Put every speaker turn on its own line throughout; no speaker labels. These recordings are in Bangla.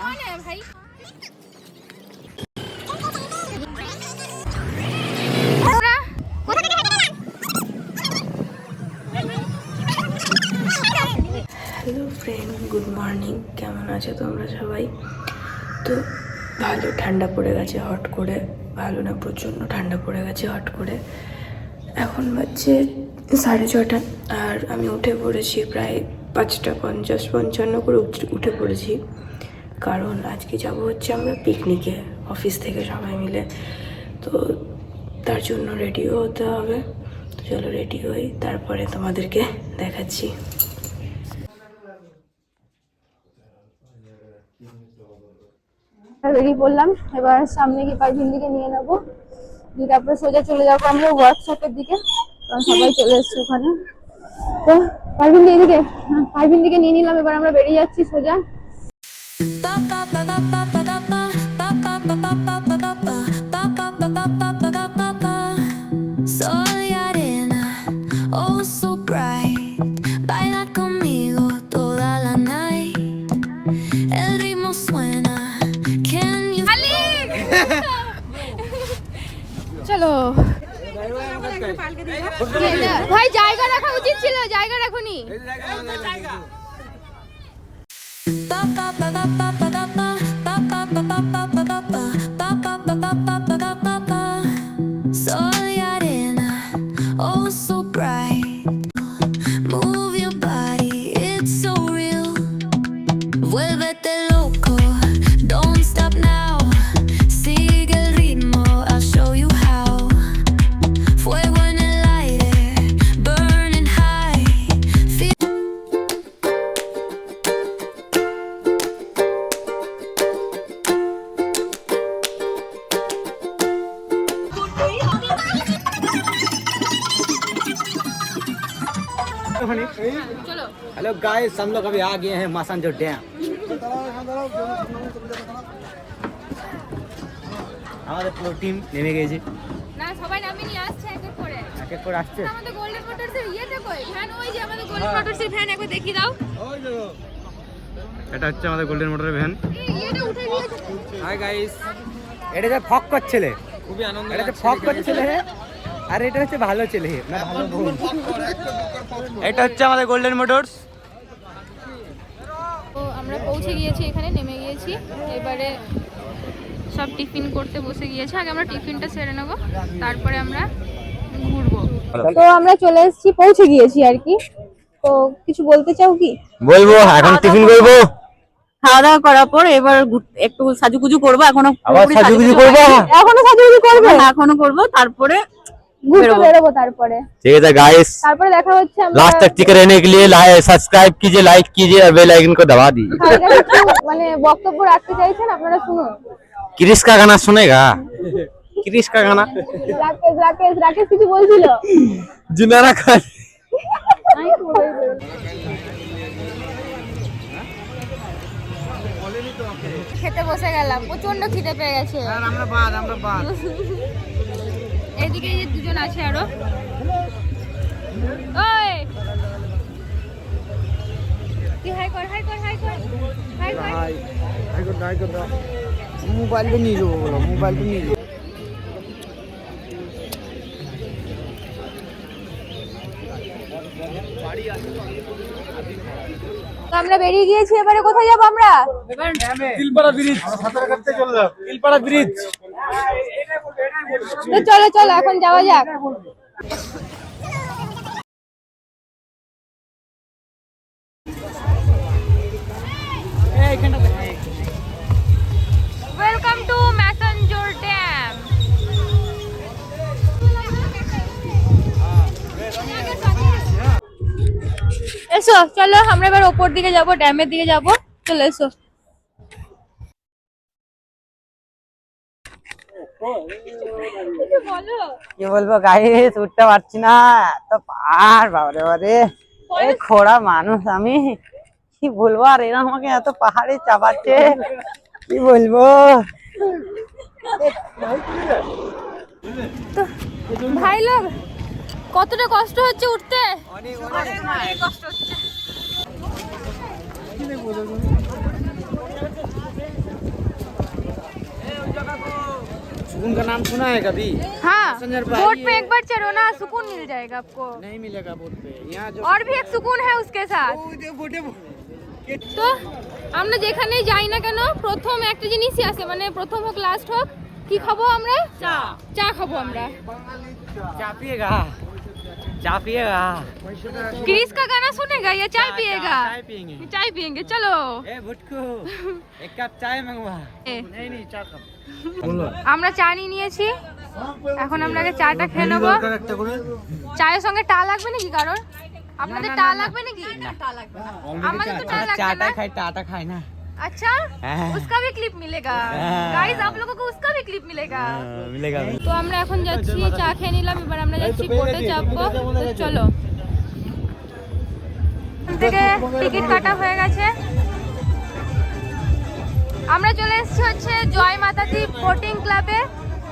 হ্যালো ফ্রেন্ড গুড মর্নিং কেমন আছো তোমরা সবাই? তো ভালো ঠান্ডা পড়ে গেছে হট করে। ভালো না, প্রচণ্ড ঠান্ডা পড়ে গেছে হট করে। এখন বাজছে সাড়ে ছটা আর আমি উঠে পড়েছি প্রায় পাঁচটা পঞ্চাশ, পঞ্চান্ন করে উঠে পড়েছি। কারণ আজকে যাব হচ্ছে আমরা পিকনিকে অফিস থেকে সবাই মিলে। তো তার জন্য রেডিও হতে হবে। তো চলো রেডি হই, তারপরে তোমাদেরকে দেখাচ্ছি।
বেরিয়ে পড়লাম এবার সামনে গিয়ে পাইভিন দিকে নিয়ে নেব। দিয়ে তারপরে সোজা চলে যাব আমরা ওয়ার্কশপের দিকে। কারণ সবাই চলে এসছে ওখানে। তো পাইভিন দি এদিকে হ্যাঁ পাইভিন দিকে নিয়ে নিলাম। এবার আমরা বেরিয়ে যাচ্ছি সোজা।
Sol y arena, oh so bright. Baila conmigo toda la night. El ritmo suena. Can you
চলো ভাই জায়গা রাখা উচিত ছিল জায়গা রাখুনি
ba ba ba
hello guys हम लोग अभी आ गए हैं मासांजो डैम আমাদের পুরো টিম নেমে গেছে
না সবাই নামে নিয়ে আসছে এক এক করে
এক এক করে আসছে
আমাদের গোল্ডেন মোটরসের ইয়েটা কই ভ্যান ওই যে আমাদের গোল্ডেন মোটরসের ভ্যান একবার দেখিয়ে দাও
এটা হচ্ছে আমাদের গোল্ডেন মোটরের ভ্যান
এই ইয়েটা উঠে গিয়েছে
হাই গাইস এটা যে ফক করছিলে খুবই আনন্দ এটা যে ফক করছিলে আর এটা হচ্ছে ভালো ছেলে না ভালো বোন
এটা হচ্ছে আমাদের গোল্ডেন মোটরস
তো আমরা পৌঁছে গিয়েছি এখানে নেমে গিয়েছি। এবারে সব টিফিন করতে বসে গিয়েছে। আগে আমরা টিফিনটা সেরে নেব তারপরে আমরা ঘুরবো। তো আমরা চলে এসেছি পৌঁছে গিয়েছি আর কি। তো কিছু বলতে চাও কি?
বলব এখন টিফিন করব।
খাওয়া দাওয়া করার পর এবার একটু সাজুগুজু করব এখনও
সাজুগুজু করব?
এখনও সাজুগুজু করবে?
হ্যাঁ, এখনও করব তারপরে
ঘুরতে
বেরোবো।
বেরোবো তারপরে
ठीक है गाइस
তারপরে দেখা হচ্ছে আমরা
लास्ट तक टिके रहने के लिए सब्सक्राइब कीजिए लाइक कीजिए और बेल आइकन को दबा दीजिए
হালকা একটু মানে বক্তব্য রাখতে চাইছেন আপনারা শুনুন
क्रिस का गाना सुनेगा क्रिस का गाना
রাকেশ রাকেশ রাকেশ কিছু বলছিল
जिनारा खान
খেতে বসে গেলাম প্রচন্ড খিদে পেয়ে গেছে
আমরা বাদ আমরা বাদ
এদিকে যে দুজন আছে আরও। ওই! কি হাই কর হাই কর হাই কর হাই কর।
হাই হাই করো হাই করো নিয়ে যাব বলো মোবাইলটা নিয়ে যাব।
আমরা বেরিয়ে গিয়েছি এবারে কোথায় যাব আমরা?
তিলপাড়া ব্রিজ। সাঁতার কাটতে চললাম তিলপাড়া ব্রিজ।
তো চলো চলো এখন যাওয়া যাক। ওয়েলকাম টু ম্যাসেঞ্জর ড্যাম এসো চলো আমরা এবার ওপর দিকে যাব ড্যামের দিকে যাব। চলো এসো।
কি বলব গাইস উঠতে পারছি না তো পাহাড় বাবারে বাবারে এই খোড়া মানুষ আমি কি বলব? আর এরা আমাকে এত পাহাড়ে চাপাচ্ছে কি বলব?
ভাই লোক কতটা কষ্ট হচ্ছে উঠতে? কষ্ট হচ্ছে।
सुकून का नाम सुना है कभी
हाँ
पैसेंजर भाई
बोट पे
ये-
एक बार चढ़ो ना सुकून मिल जाएगा आपको
नहीं मिलेगा बोट पे यहाँ जो
और भी एक सुकून है उसके साथ
बोटे
তো আমরা যেখানেই যাই না কেন প্রথম একটা জিনিসই আসে মানে প্রথম হোক লাস্ট হোক কি খাবো আমরা চা চা খাবো আমরা
चाय पिएगा चाय पिएगा
क्रिस का गाना सुनेगा या चाय पिएगा
चाय पिएंगे
चाय पियेंगे चलो
ए भुटकू एक कप चाय मंगवा
এ,
नहीं नहीं चाय कप
আমরা চা নিয়ে নিয়েছি এখন আমরা আগে চাটা খেয়ে নেবো চায়ের সঙ্গে টা লাগবে নাকি কারোর আপনাদের টা লাগবে নাকি আমাদের তো টা লাগবে
चाटा
না
खाए टाटा खाए ना
अच्छा
হ্যাঁ।
उसका भी क्लिप मिलेगा
হ্যাঁ।
गाइस आप लोगों को उसका भी क्लिप मिलेगा
मिलेगा
তো আমরা এখন যাচ্ছি চা খেয়ে নিলাম এবার আমরা যাচ্ছি বোটে চাপবো তো চলো এখান থেকে টিকিট কাটা হয়ে গেছে আমরা চলে এসেছি হচ্ছে জয় মাতাদি বোটিং ক্লাবে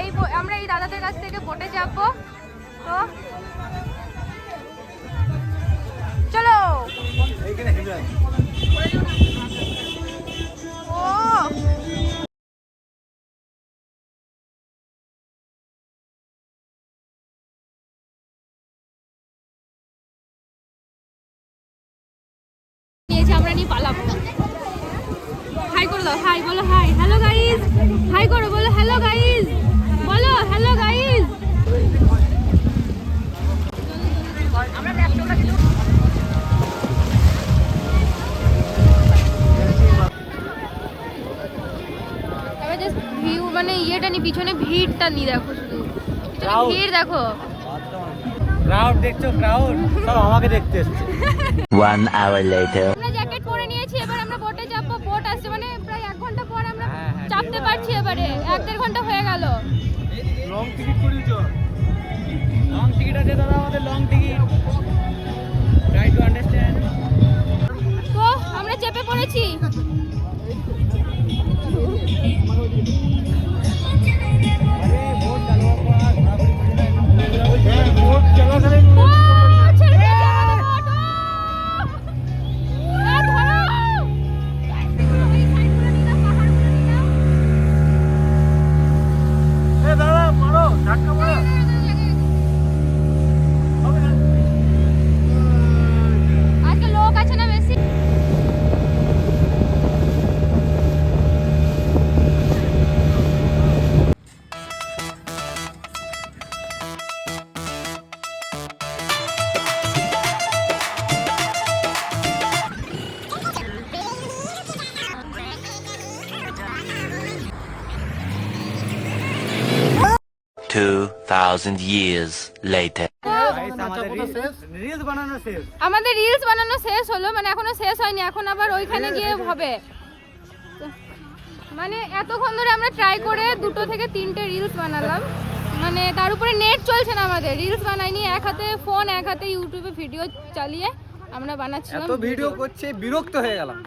এই বো- আমরা এই দাদাদের কাছ থেকে বোটে চাপবো তো ভিড়টা নি দেখো শুধু। ভিড় দেখো।
ক্রাউড দেখছ ক্রাউড সব আমাকে দেখতে এসছে।
One hour later.
আমরা জ্যাকেট পরে নিয়েছি এবার আমরা বোটে চাপবো বোট আসছে মানে প্রায় এক ঘণ্টা পর আমরা
হ্যাঁ, হ্যাঁ,
চাপতে পারছি এবারে। এক দেড় ঘণ্টা হয়ে গেল।
লং টিকিট করি লং টিকিট আছে দাদা আমাদের long ticket try to understand
তো আমরা চেপে পড়েছি।
2000 years later.
আমাদের রিলস বানানো শেষ
হলো মানে এখনও শেষ হয়নি এখন আবার ওইখানে গিয়ে হবে। মানে এতক্ষণ ধরে আমরা ট্রাই করে দুটো থেকে তিনটে রিলস বানালাম। মানে তার উপরে নেট চলছে না আমাদের। রিলস বানাইনি এক হাতে ফোন এক হাতে ইউটিউবে ভিডিও চালিয়ে আমরা বানাচ্ছিলাম।
এত ভিডিও করছে বিরক্ত হয়ে গেলাম।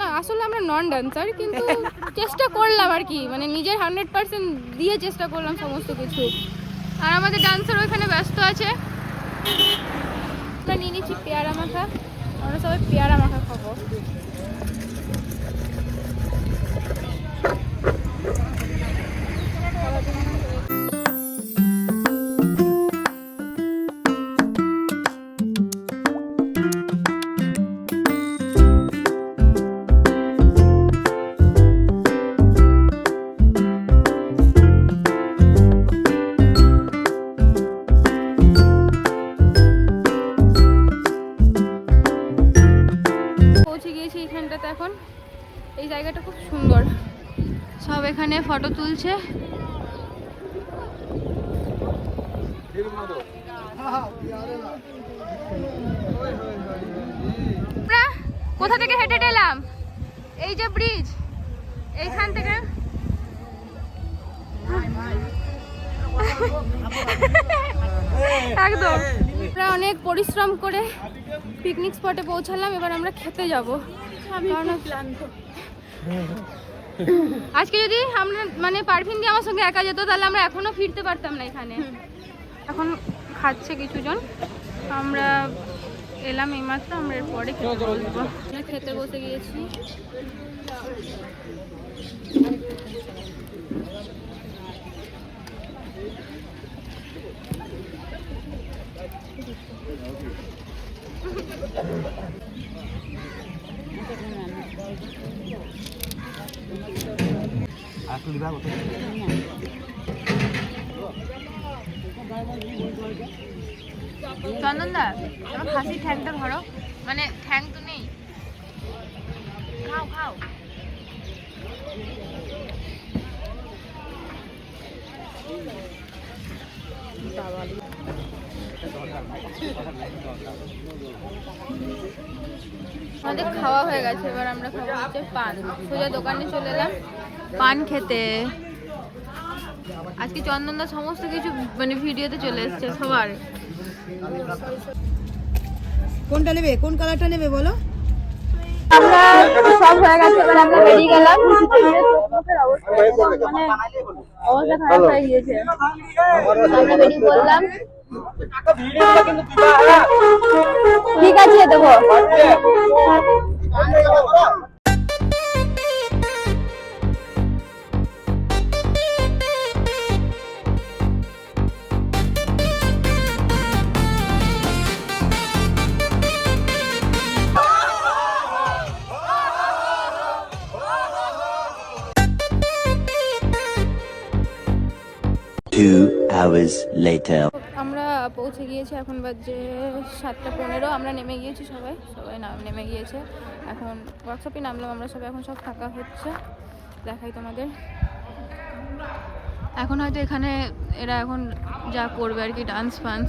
না, আসলে আমরা নন ডান্সার কিন্তু চেষ্টা করলাম আর কি। মানে নিজের হান্ড্রেড পার্সেন্ট দিয়ে চেষ্টা করলাম সমস্ত কিছু। আর আমাদের ডান্সার ওইখানে ব্যস্ত আছে। আমরা নিয়ে নিচ্ছি পেয়ারা মাখা। আমরা সবাই পেয়ারা মাখা খাব। সব এখানে ফটো তুলছে। কোথা থেকে হেঁটে হেঁটে এলাম? এই যে ব্রিজ এইখান থেকে। একদম। আমরা অনেক পরিশ্রম করে পিকনিক স্পটে পৌঁছালাম এবার আমরা খেতে যাব। কারণ আজকে যদি আমরা মানে পারফিন দিয়ে আমার সঙ্গে একা যেত তাহলে আমরা এখনও ফিরতে পারতাম না এখানে। এখন খাচ্ছে কিছুজন। আমরা এলাম এইমাত্র আমরা এরপরে খেতে বসবো। খেতে বসে গিয়েছি। চন্দনদা আমার খাসির ঠ্যাংটা ধরো। মানে ঠ্যাং তো নেই। খাও খাও। আমাদের খাওয়া হয়ে গেছে, এবার আমরা খাব হচ্ছে পান। সোজা দোকানে চলে এলাম। পান খেতে। আজকে চন্দনদা সমস্ত কিছু মানে ভিডিওতে চলে এসছে সবার।
কোনটা নেবে? কোন কালারটা নেবে বলো?
আমরা সব হয়ে গেছে এবার আমরা বেরিয়ে গেলাম। মানে অবস্থা খারাপ হয়ে গিয়েছে। আমরা বেরিয়ে পড়লাম। ঠিক আছে দেবো।
Hours later.
আমরা পৌঁছে গিয়েছি, এখন বাজে সাতটা পনেরো। আমরা নেমে গিয়েছি সবাই। সবাই নাম নেমে গিয়েছে। এখন ওয়ার্কশপে নামলাম, আমরা সবাই এখন সব থাকা হচ্ছে। দেখাই তোমাদের। এখন হয়তো এখানে এরা এখন যা করবে আর কি ডান্স ফান্স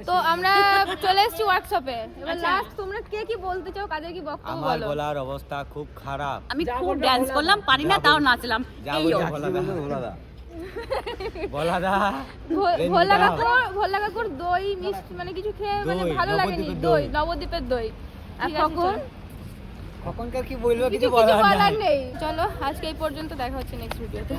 তো আমরা চলে এসেছি ওয়ার্কশপে এবার লাস্ট তোমরা কে কি বলতে চাও? কাদের কি বক্তব্য
আমার
বলো?
গলার অবস্থা খুব খারাপ।
আমি খুব ডান্স করলাম পারি না তাও নাচলাম। এই
ভোলা। কাকুর ভোলা কাকুর দই মিষ্টি মানে কিছু খেয়ে মানে ভালো লাগেনি। দই
দই।
নবদ্বীপের দই। আর কখন?
কখনকার কি বলব
কিছু
বলার
নেই। চলো আজকে এই পর্যন্ত দেখা হচ্ছে নেক্সট ভিডিওতে